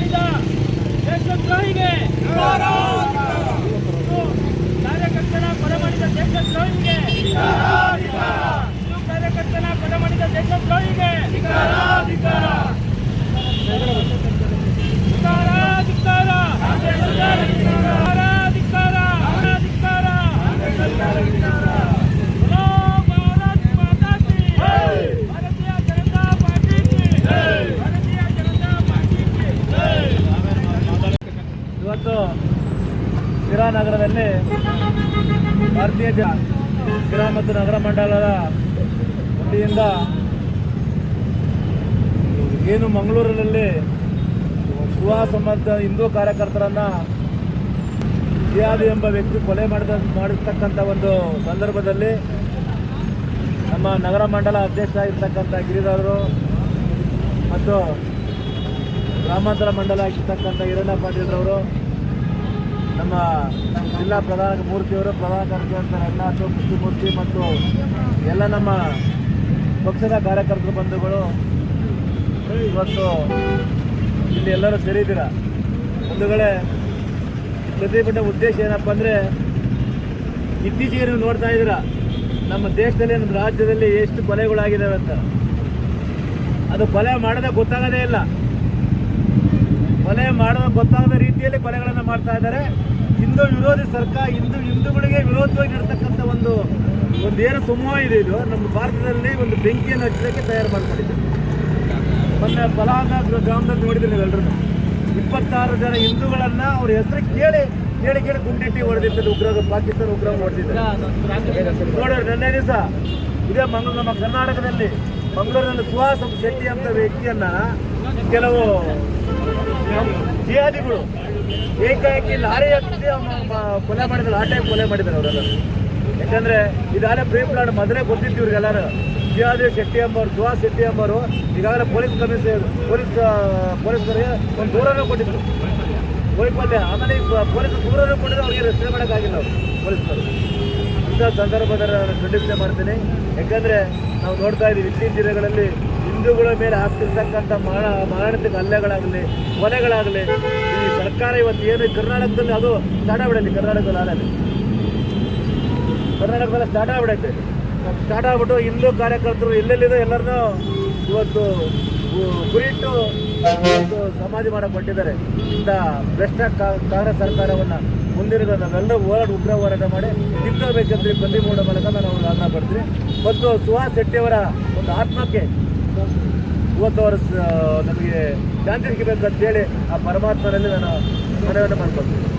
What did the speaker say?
ಮಾಡಿದ ದೇಶದ್ರೋಹಿಗೆ ನಗರದಲ್ಲಿ ಭಾರತೀಯ ಜನ ಗ್ರಾಮ ಮತ್ತು ನಗರ ಮಂಡಲದ ವತಿಯಿಂದ ಏನು ಮಂಗಳೂರಿನಲ್ಲಿ ವಿವಾಹ ಸಂಬಂಧ ಹಿಂದೂ ಕಾರ್ಯಕರ್ತರನ್ನು ಜಿಯಾದಿ ಎಂಬ ವ್ಯಕ್ತಿ ಕೊಲೆ ಮಾಡಿದ ಮಾಡಿರ್ತಕ್ಕಂಥ ಒಂದು ಸಂದರ್ಭದಲ್ಲಿ ನಮ್ಮ ನಗರ ಮಂಡಲ ಅಧ್ಯಕ್ಷ ಆಗಿರ್ತಕ್ಕಂಥ ಗಿರಿಧರರು ಮತ್ತು ಗ್ರಾಮಾಂತರ ಮಂಡಲ ಆಗಿರ್ತಕ್ಕಂಥ ಹಿರಣ್ಣ ಪಾಟೀಲ್ರವರು ನಮ್ಮ ಜಿಲ್ಲಾ ಪ್ರಧಾನ ಮೂರ್ತಿಯವರು, ಪ್ರಧಾನ ಕಾರ್ಯದರ್ಶಿ ಎಲ್ಲ ಕೃಷ್ಣಮೂರ್ತಿ ಮತ್ತು ಎಲ್ಲ ನಮ್ಮ ಪಕ್ಷದ ಕಾರ್ಯಕರ್ತರು, ಬಂಧುಗಳು, ಇವತ್ತು ಇಲ್ಲಿ ಎಲ್ಲರೂ ಸೇರಿದ್ದೀರ? ಬಂಧುಗಳೇ, ಪ್ರತಿಭಟನೆ ಉದ್ದೇಶ ಏನಪ್ಪ ಅಂದರೆ ಇತ್ತೀಚೆಗೆ ನೀವು ನೋಡ್ತಾ ಇದ್ದೀರ? ನಮ್ಮ ದೇಶದಲ್ಲಿ ನಮ್ಮ ರಾಜ್ಯದಲ್ಲಿ ಎಷ್ಟು ಕೊಲೆಗಳಾಗಿದ್ದಾವೆ ಅಂತ. ಅದು ಕೊಲೆ ಮಾಡೋದೇ ಗೊತ್ತಾಗೋದೇ ಇಲ್ಲ. ಕೊಲೆ ಗೊತ್ತಾದ ಗೊತ್ತಾಗದ ರೀತಿಯಲ್ಲಿ ಕೊಲೆಗಳನ್ನು ಮಾಡ್ತಾ ಇದ್ದಾರೆ. ಹಿಂದೂ ವಿರೋಧಿ ಸರ್ಕಾರ, ಹಿಂದೂ ಹಿಂದೂಗಳಿಗೆ ವಿರೋಧವಾಗಿ ನಡ್ತಕ್ಕಂಥ ಒಂದು ಒಂದು ಏನು ಸಮೂಹ ಇದೆ ಇದು. ನಮ್ಮ ಭಾರತದಲ್ಲಿ ಒಂದು ಬೆಂಕಿಯನ್ನು ಹಚ್ಚಲಿಕ್ಕೆ ತಯಾರು ಮಾಡ್ಕೊಂಡಿದೆ. ಮೊನ್ನೆ ಫಲಾನ ಗ್ರಾಮದಲ್ಲಿ ನೋಡಿದ್ರಿ ನೀವೆಲ್ಲರೂ ಇಪ್ಪತ್ತಾರು ಜನ ಹಿಂದೂಗಳನ್ನು ಅವ್ರ ಹೆಸರು ಕೇಳಿ ಕೇಳಿ ಕೇಳಿ ಗುಂಡಿಟ್ಟಿ ಹೊಡೆದಿದ್ದಾರೆ ಉಗ್ರರು ಪಾಕಿಸ್ತಾನ ಉಗ್ರ ಹೊಡೆದಿದ್ದಾರೆ ನೋಡೋರು, ನೆನ್ನೆ ದಿವಸ ಇದೇ ಮಂಗಳೂರು, ನಮ್ಮ ಕರ್ನಾಟಕದಲ್ಲಿ ಮಂಗಳೂರಿನಲ್ಲಿ ಸುಹಾಸ್ ಶೆಟ್ಟಿ ಅಂತ ವ್ಯಕ್ತಿಯನ್ನ ಕೆಲವು ಜಿಹಾದಿಗಳು ಏಕಾಏಕಿ ಲಾರಿ ಹತ್ತಿ ಕೊಲೆ ಮಾಡಿದ್ರು, ಆ ಟೈಮ್ ಕೊಲೆ ಮಾಡಿದ್ದಾರೆ ಅವರೆಲ್ಲ. ಯಾಕಂದ್ರೆ ಇದಾಗಲೇ ಪ್ರೀ ಪ್ಲಾನ್ ಮೊದಲೇ ಗೊತ್ತಿತ್ತು ಇವ್ರಿಗೆಲ್ಲರೂ. ಜಿಹಾದಿ ಶೆಟ್ಟಿ ಎಂಬರು ಸುಹಾಸ್ ಶೆಟ್ಟಿ ಎಂಬರು ಈಗಾಗಲೇ ಪೊಲೀಸ್ ಕಮಿಷನರ್ ಪೊಲೀಸ್ ಪೊಲೀಸ್ ಪೊಲೀಸರಿಗೆ ಒಂದು ದೂರನೂ ಕೊಟ್ಟಿದ್ರು. ವೈಫಲ್ಯ, ಆಮೇಲೆ ಪೊಲೀಸ್ ದೂರನೂ ಕೊಟ್ಟಿದ್ರು, ಅವ್ರಿಗೆ ರಕ್ಷಣೆ ಮಾಡೋಕ್ಕಾಗಿಲ್ಲ ಅವರು ಪೊಲೀಸರು ಇಂಥ ಸಂದರ್ಭದಲ್ಲಿ ನಾನು ಖಂಡಿಸಣೆ ಮಾಡ್ತೀನಿ. ಯಾಕಂದರೆ ನಾವು ನೋಡ್ತಾ ಇದ್ದೀವಿ, ಇತ್ತೀಚಿನ ದಿನಗಳಲ್ಲಿ ಹಿಂದೂಗಳ ಮೇಲೆ ಆಗ್ತಿರ್ತಕ್ಕಂಥ ಮಾರ ಮಾರಣಾಂತಿಕ ಹಲ್ಲೆಗಳಾಗಲಿ ಕೊಲೆಗಳಾಗಲಿ ಈ ಸರ್ಕಾರ ಇವತ್ತು ಏನು ಕರ್ನಾಟಕದಲ್ಲಿ ಅದು ಸ್ಟಾರ್ಟ್ ಆಗ್ಬಿಡೈತೆ ಕರ್ನಾಟಕದಲ್ಲಿ ಆಗಲಿ. ಕರ್ನಾಟಕದಲ್ಲಿ ಸ್ಟಾರ್ಟ್ ಆಗ್ಬಿಡೈತೆ. ಸ್ಟಾರ್ಟ್ ಆಗ್ಬಿಟ್ಟು ಹಿಂದೂ ಕಾರ್ಯಕರ್ತರು ಎಲ್ಲೆಲ್ಲಿದೆ ಎಲ್ಲರನ್ನೂ ಇವತ್ತು ಗುರಿಟ್ಟು ಸಮಾಧಿ ಮಾಡಕ್ಕೆ ಹೊಟ್ಟಿದ್ದಾರೆ ಇಂಥ ಭ್ರಷ್ಟ ಕಾಂಗ್ರೆಸ್ ಸರ್ಕಾರವನ್ನು ಮುಂದಿರುವ ನಾವೆಲ್ಲ ಹೋರಾಟ ಉಗ್ರ ಹೋರಾಟ ಮಾಡಿ ಕಿತ್ತಬೇಕಂತ ಪ್ರತಿ ಮೂಡ ಮೂಲಕ ನಾನು ಆಗ್ರಹ ಪಡ್ತೀನಿ. ಮತ್ತು ಸುಹಾಸ್ ಶೆಟ್ಟಿಯವರ ಒಂದು ಆತ್ಮಕ್ಕೆ ಇವತ್ತು ಅವರು ಸ- ನಮಗೆ ಶಾಂತಿ ಸಿಗಬೇಕಂತೇಳಿ ಆ ಪರಮಾತ್ಮನಲ್ಲಿ ನಾನು ಮನವಿಯನ್ನು ಮಾಡ್ಕೊಳ್ತೀನಿ.